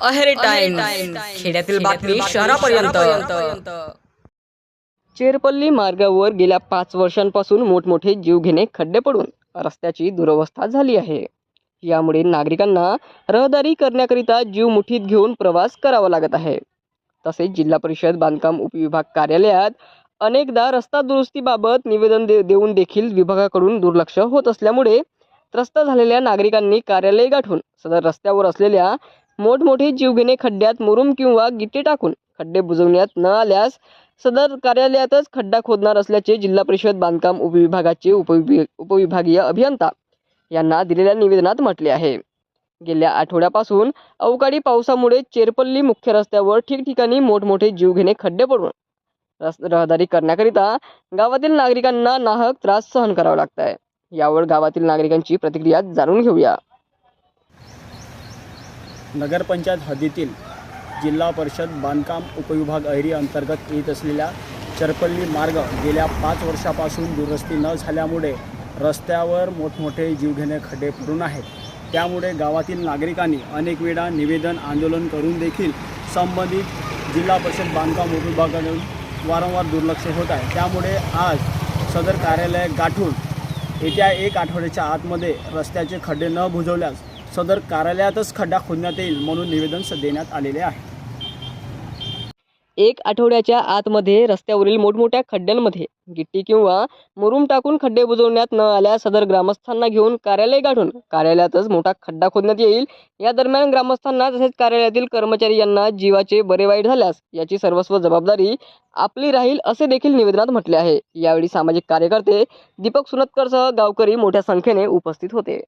Aheri time खेड्यातील बातमी शहरापर्यंत. चेरपल्ली मार्गावर गेल्या पाच वर्षांपासून मोठमोठे जीवघेणे खड्डे पडून रस्त्याची दुरवस्था झाली आहे. यामुळे नागरिकांना रहदारी करण्याकरिता जीव मुठीत घेऊन प्रवास करावा लागत आहे. तसेच जिल्हा परिषद बांधकाम उपविभाग कार्यालयात अनेकदा रस्ता दुरुस्तीबाबत निवेदन दे देऊन देखील विभागाकडून दुर्लक्ष होत असल्यामुळे त्रस्त झालेल्या नागरिकांनी कार्यालय गाठून सदर रस्त्यावर असलेल्या मोठमोठे जीवघेणे खड्ड्यात मुरुम किंवा गिट्टी टाकून खड्डे बुजवण्यात न आल्यास सदर कार्यालयातच खड्डा खोदणार असल्याचे जिल्हा परिषद बांधकाम उपविभागाचे उपविभाग उपविभागीय अभियंता यांना दिलेल्या निवेदनात म्हटले आहे. गेल्या आठवड्यापासून अवकाळी पावसामुळे चेरपल्ली मुख्य रस्त्यावर ठिकठिकाणी मोठमोठे जीवघेणे खड्डे पडून रस रहदारी करण्याकरिता गावातील नागरिकांना नाहक त्रास सहन करावा लागत आहे. यावर गावातील नागरिकांची प्रतिक्रिया जाणून घेऊया. नगरपंचायत हद्दीतील जिल्हा परिषद बांधकाम उपविभाग अहिरी अंतर्गत येत असलेल्या चरपल्ली मार्ग गेल्या पाच वर्षापासून दुरुस्ती न झाल्यामुळे रस्त्यावर मोठमोठे जीवघेणे खड्डे पडून आहेत. त्यामुळे गावातील नागरिकांनी अनेक वेळा निवेदन आंदोलन करून देखील संबंधित जिल्हा परिषद बांधकाम उपविभागाकडून वारंवार दुर्लक्ष होत आहे. त्यामुळे आज सदर कार्यालय गाठून येत्या एक आठवड्याच्या आतमध्ये रस्त्याचे खड्डे न बुजवल्यास सदर कार्यालयातच खड्डा खोदण्यात येईल म्हणून निवेदन देण्यात आलेले आहे. एक आठवड्याच्या आतमध्ये रस्त्यावरील मोठमोठ्या खड्ड्यांमध्ये गिट्टी किंवा मुरुम टाकून खड्डे बुजवण्यात न आल्यास सदर ग्रामस्थांना घेऊन कार्यालय गाठून कार्यालयातच मोठा खड्डा खोदण्यात येईल. या दरम्यान ग्रामस्थांना तसेच कार्यालयातील कर्मचारी यांना जीवाचे बरे वाईट झाल्यास याची सर्वस्व जबाबदारी आपली राहील असे देखील निवेदनात म्हटले आहे. यावेळी सामाजिक कार्यकर्ते दीपक सुनतकरसह गावकरी मोठ्या संख्येने उपस्थित होते.